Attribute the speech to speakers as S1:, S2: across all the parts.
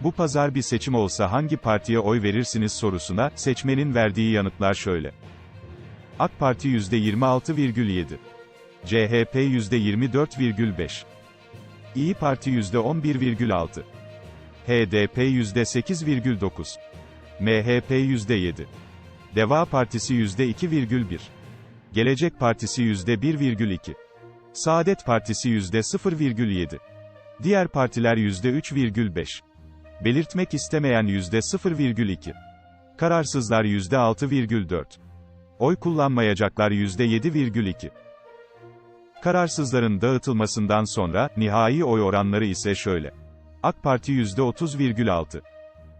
S1: Bu pazar bir seçim olsa hangi partiye oy verirsiniz sorusuna, seçmenin verdiği yanıtlar şöyle. AK Parti %26,7. CHP %24,5. İyi Parti %11,6. HDP %8,9. MHP %7. Deva Partisi %2,1. Gelecek Partisi %1,2. Saadet Partisi %0,7. Diğer partiler %3,5. Belirtmek istemeyen %0,2. Kararsızlar %6,4. Oy kullanmayacaklar %7,2. Kararsızların dağıtılmasından sonra, nihai oy oranları ise şöyle. AK Parti %30,6.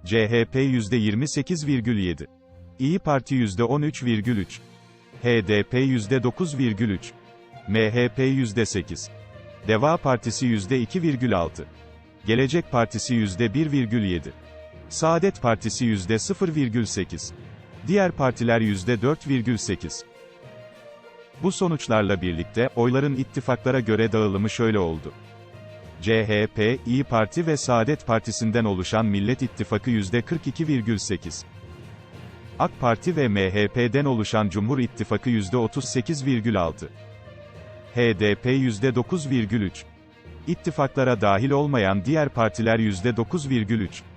S1: CHP %28,7. İyi Parti %13,3. HDP %9,3. MHP %8. Deva Partisi %2,6. Gelecek Partisi %1,7. Saadet Partisi %0,8. Diğer partiler %4,8. Bu sonuçlarla birlikte, oyların ittifaklara göre dağılımı şöyle oldu. CHP, İyi Parti ve Saadet Partisi'nden oluşan Millet İttifakı %42,8. AK Parti ve MHP'den oluşan Cumhur İttifakı %38,6. HDP %9,3. İttifaklara dahil olmayan diğer partiler %9,3.